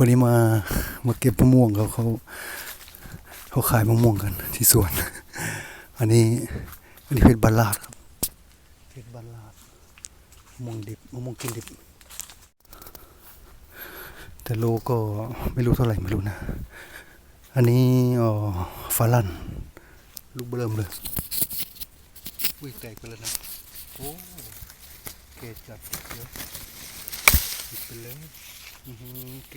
วันนี้มามาเก็บมะม่วงเขาเขาเขาขายมะม่วงกันที่สวน อันนี้อันนี้เพชรบรรลาดครับเพชรบรรลาดมะม่วงดิบมะม่วงกินดิบ แต่โลก็ไม่รู้เท่าไหร่ไม่รู้นะ อันนี้อ๋อฟาลันลูกเบิ่มเลยอุ้ยแตกไปแล้วนะโอ้เกจัดเยอะหยิบไปเลย อือหือแก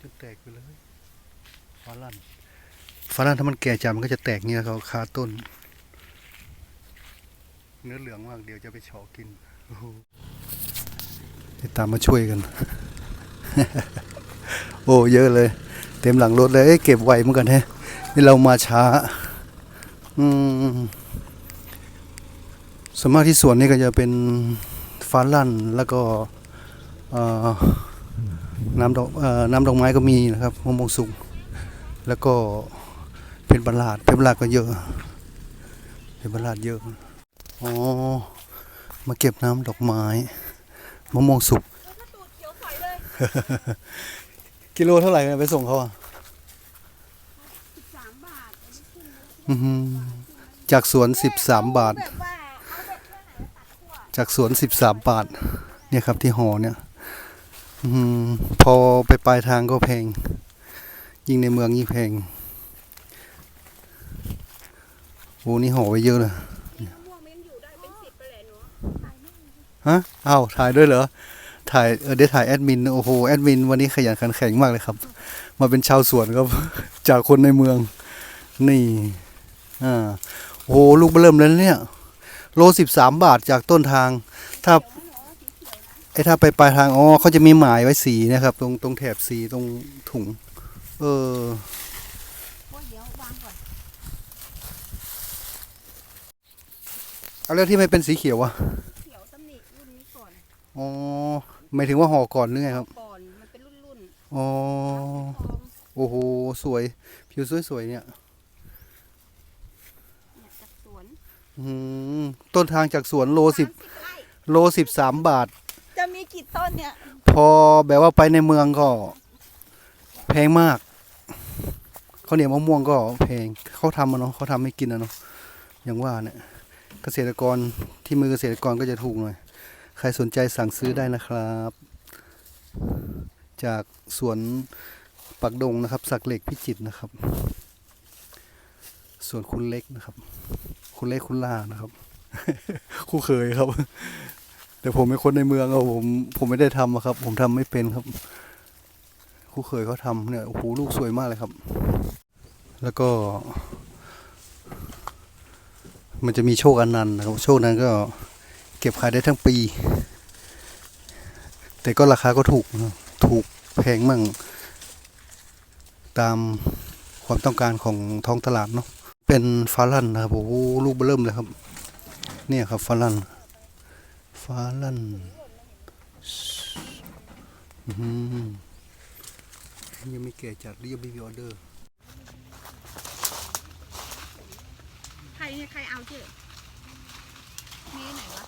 จนแตกไปเลยฟ้าลั่นฟ้าลั่นถ้ามันแก่จัดมันก็จะแตกเงี้ยเขาคาต้น เนื้อเหลืองมากเดี๋ยวจะไปเฉาะกินโอ้โหเดี๋ยวตามมาช่วยกัน โอ้เยอะเลย เต็มหลังรถเลยเอ้ยเก็บไวเหมือนกันแฮะนี่เรามาช้า อืมส่วนมากที่สวนนี่ก็จะเป็นฟ้าลั่นแล้วก็เอ่อ น้ำดอกเอ่อน้ำดอกไม้ก็มีนะครับมะม่วงสุกแล้วก็เป็นบรรลาดเป็นบรรลาดก็เยอะเป็นบรรลาดเยอะอ๋อมาเก็บน้ำดอกไม้มะม่วงสุกตูดเขียวฝอยเลยกิโลเท่าไหร่เนี่ยไปส่งเขาอะสิบสามบาทอันนี้ขึ้นแล้วอื้อหือจากสวนสิบสามบาทแบบว่าเอาแบบแค่ไหนตัดขั้วจากสวนสิบสามบาท เนี่ยครับที่หอเนี่ยออ พอไปปลายทางก็แพง ยิ่งในเมืองยิ่งแพง โอ้นี่ห่อไว้เยอะเลยมะม่วงมันยังอยู่ได้เป็นสิบไปเลยหนูฮะอ้าวถ่ายด้วยเหรอ ถ่ายเออได้ถ่ายแอดมิน โอ้โห แอดมิน วันนี้ขยันขันแข็งมากเลยครับ มาเป็นชาวสวนครับ จากคนในเมือง นี่ อ่า โอ้โหลูกเร์เริ่มแล้วเนี่ย โลสิบสามบาทจากต้นทาง ถ้า ไอ้ถ้าไปปลายทางอ๋อเขาจะมีหมายไว้สีนะครับ ตรงตรงแถบสีตรงถุง เออโอ้ยเดี๋ยววางก่อนเอาแล้วที่ไม่เป็นสีเขียววะเขียวตำหนิรุ่นนี้ก่อนอ๋อหมายถึงว่าห่อก่อนหรือไงครับก่อนมันเป็นรุ่นรุ่นอ๋อทองโอ้โหสวย ผิวสวยๆเนี่ยเนี่ยจากสวนอืมต้นทางจากสวนโลสิบสามไร่โลสิบสามบาทจะมี กี่ต้นเนี่ย พอแบบว่าไปในเมืองก็ แพงมากข้าวเหนียวมะม่วงก็แพงเขาทำมาเนาะเขาทำให้กินนะเนาะอย่างว่าเนี่ย เกษตรกรที่มือเกษตรกรก็จะถูกหน่อย ใครสนใจสั่งซื้อได้นะครับ จากสวนปักดงนะครับ สักเหล็กพิจิตรนะครับสวนคุณเล็กนะครับ คุณเล็กคุณล่านะครับ คู่เคยครับ แต่ผมเป็นคนในเมืองอะผมผมไม่ได้ทำอะครับ ผมทำไม่เป็นครับครูเคยเขาทำเนี่ยโอ้โหลูกสวยมากเลยครับ แล้วก็ มันจะมีโชคอนันต์นะครับโชคนั้นก็เก็บขายได้ทั้งปี แต่ก็ราคาก็ถูกนะถูกแพงมั่ง ตามความต้องการของท้องตลาดเนาะเป็นฟาลันนะครับโอ้โหลูกเบอร์เริ่มเลยครับ เนี่ยครับฟาลัน ฟ้าลั่นยังไม่แก่จัดหรือยังไม่มีออเดอร์ ใครใครเอาเจ๊มีไหนวะ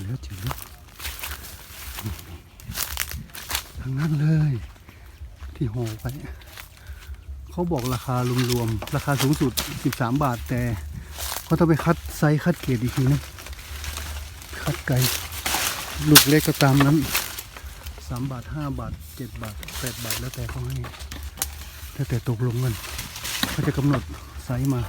เยอะจริงนะ ทั้งนั้นเลย ที่ห่อไปเขาบอกราคารวมๆราคาสูงสุด 13 บาทแต่เขาต้องไปคัดไซส์คัดเกรดอีกทีนึงคัดไก่ลูกเล็กก็ตามนั้น 3 บาท 5 บาท 7 บาท 8 บาทแล้วแต่เขาให้แล้วแต่ตกลงกันเขาจะกำหนดไซส์มา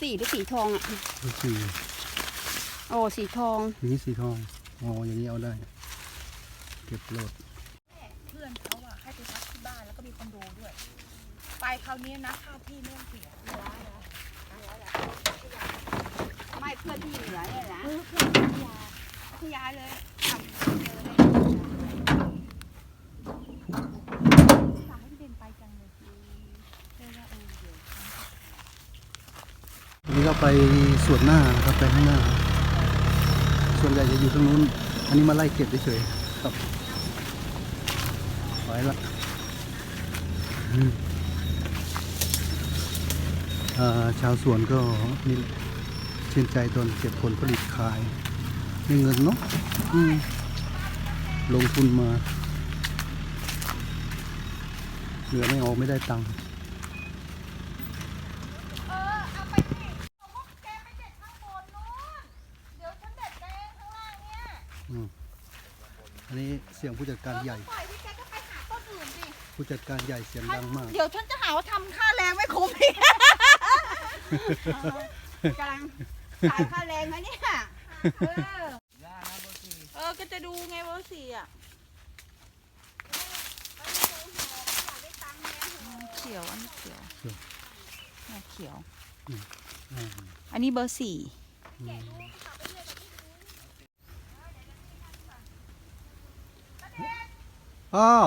สีหรือสีทองอะดูสิโอ้สีทองอย่างนี้สีทองอ๋ออย่างนี้เอาได้ เก็บโหลดเพื่อนเขาอะให้ไปพักที่บ้านแล้วก็มีคอนโดด้วย ไปคราวนี้นะค่าที่ไม่ต้องเสียไม่เพื่อนที่เหลือเนี่ยนะเออเพื่อนที่ยาคือยายเลยทำเลยฝากให้พี่เด่นไปจังเลยเออว่าเออเดี๋ยว วันนี้เราไปสวนหน้านะครับไปข้างหน้า ส่วนใหญ่จะอยู่ตรงนู้น อันนี้มาไล่เก็บเฉยๆครับไปละอืมอ่าชาวสวนก็นี่ชื่นใจตอนเก็บผลผลิตขายได้เงินเนาะอืมลงทุนมาเหลือไม่ออกไม่ได้ตังค์ เออเอาไปสิบอกว่าแกไปเด็ดข้างบนนู้นเดี๋ยวฉันเด็ดแกเองข้างล่างเนี่ย อืม อันนี้เสียงผู้จัดการใหญ่ ปล่อยที่แกก็ไปหาต้นอื่นสิผู้จัดการใหญ่เสียงดังมาก เดี๋ยวฉันจะหาว่าทำค่าแรงไม่คุ้มอีกกำลังขายค่าแรงนะเนี่ย เออ เออ ก็จะดูไงเบอร์สี่อะเขียว อันนี้เขียวเขียว เนี่ยเขียว อืมอันนี้เบอร์สี่อ้าว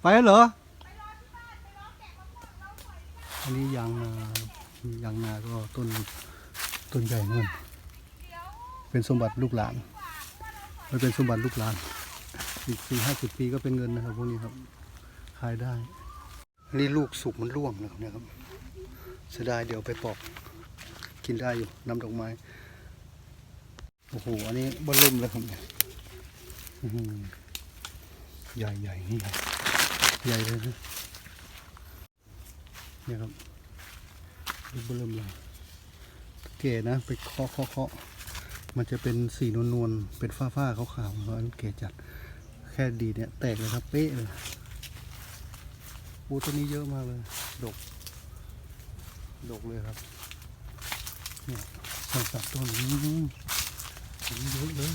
ไปเหรอ อันนี้ยางนายางนาก็ต้นต้นใหญ่เงินเป็นสมบัติลูกหลาน มันเป็นสมบัติลูกหลาน อีกสี่ห้าสิบปีก็เป็นเงินนะครับพวกนี้ครับ ขายได้อันนี้ลูกสุกมันร่วงแล้วเนะครับ เสียดายเดี๋ยวไปปอก กินได้อยู่น้ำดอกไม้ โอ้โห อันนี้บอลเริ่มแล้วครับเนี่ย ใหญ่ใหญ่นี่ใหญ่ใหญ่เลยนะเนี่ยครับลูเริ่มเลยเก๋นะไปเคาะเคาะเคาะมันจะเป็นสีนวลนวลๆเป็นฝ้าฝ้าๆขาวๆอันนี้เก๋จัดแค่ดีเนี่ยแตกเลยครับเป๊ะเลยโอ้ตัวนี้เยอะมากเลยดกดกเลยครับเนี่ยสองสามต้นอื้อหือเห็นเยอะเลย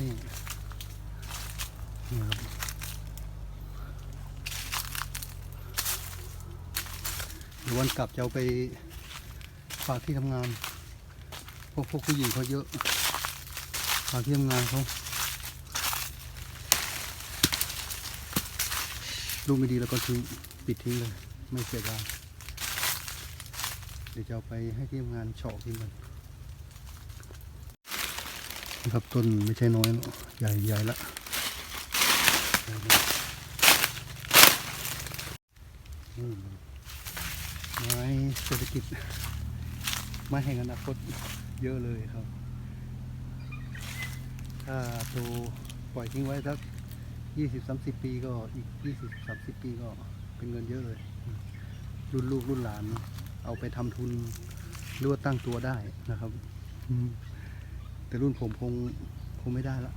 นี่นี่ครับเดี๋ยววันกลับจะเอาไปฝากที่ทำงาน พวกพวกผู้หญิงเขาเยอะฝากที่ทำงานเขาลูกไม่ดีแล้วก็ทิ้งปิดทิ้งเลย ไม่เสียดายเดี๋ยวจะเอาไปให้ที่ทำงานเฉาะทิ้งกัน นะครับต้นไม่ใช่น้อยเนอะใหญ่ใหญ่ละใหญ่ละอืมไม้เศรษฐกิจไม้แห่งอนาคตเยอะเลยครับ ถ้าโตปล่อยทิ้งไว้สักยี่สิบสามสิบปีก็อีกยี่สิบสามสิบปีก็เป็นเงินเยอะเลย รุ่นลูกรุ่นหลาน เอาไปทำทุนหรือว่าตั้งตัวได้นะครับ แต่รุ่นผมคงคงไม่ได้ละ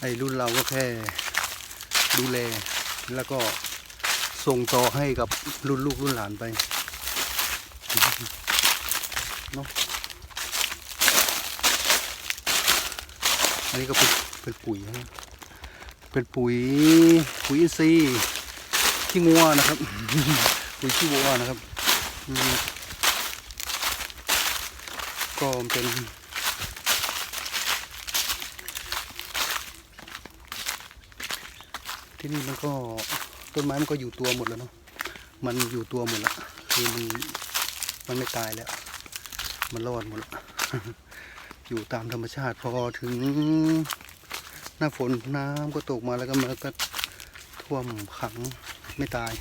ไอ้รุ่นเราก็แค่ดูแล แล้วก็ส่งต่อให้กับรุ่นลูกรุ่นหลานไปเนาะอันนี้ก็เป็นเป็นปุ๋ยนะเป็นปุ๋ยปุ๋ยอินทรีย์ขี้งัวนะครับ ปุ๋ยขี้วัวนะครับอืม ก็เป็นที่นี่มันก็ต้นไม้มันก็อยู่ตัวหมดแล้วเนาะมันอยู่ตัวหมดแล้วคือมันมันไม่ตายแล้ว มันรอดหมดแล้วอยู่ตามธรรมชาติพอถึงหน้าฝนน้ำก็ตกมาแล้วก็มันก็ท่วมขังไม่ตาย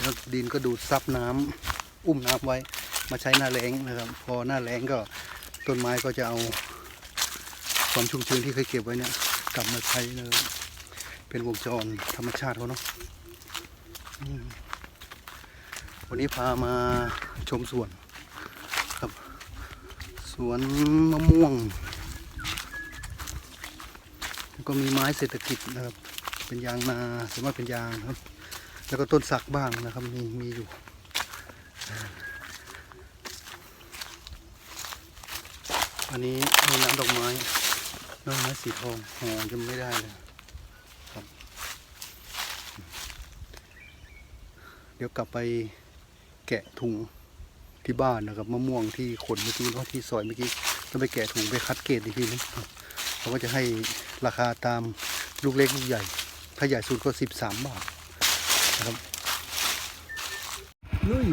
แล้วดินก็ดูดซับน้ำอุ้มน้ำไว้ มาใช้หน้าแล้งนะครับ พอหน้าแล้งก็ต้นไม้ก็จะเอาความชุ่มชื้นที่เคยเก็บไว้เนี่ยกลับมาใช้นะครับเป็นวงจรธรรมชาติเขาเนาะวันนี้พามาชมสวนครับ สวนมะม่วงแล้วก็มีไม้เศรษฐกิจนะครับ เป็นยางนาสามารถเป็นยางครับ แล้วก็ต้นสักบ้างนะครับมีมีอยู่ อันนี้มีน้ำดอกไม้น้อยไม้สีทองโอ้ยังไม่ได้เลยครับ เดี๋ยวกลับไปแกะถุงที่บ้านนะครับมะม่วงที่ขนเมื่อกี้เนาะที่ซอยเมื่อกี้ต้องไปแกะถุงไปคัดเกรดอีกทีนึงเขาก็จะให้ราคาตามลูกเล็กลูกใหญ่ ถ้าใหญ่สุดก็สิบสามบาทนะครับลุย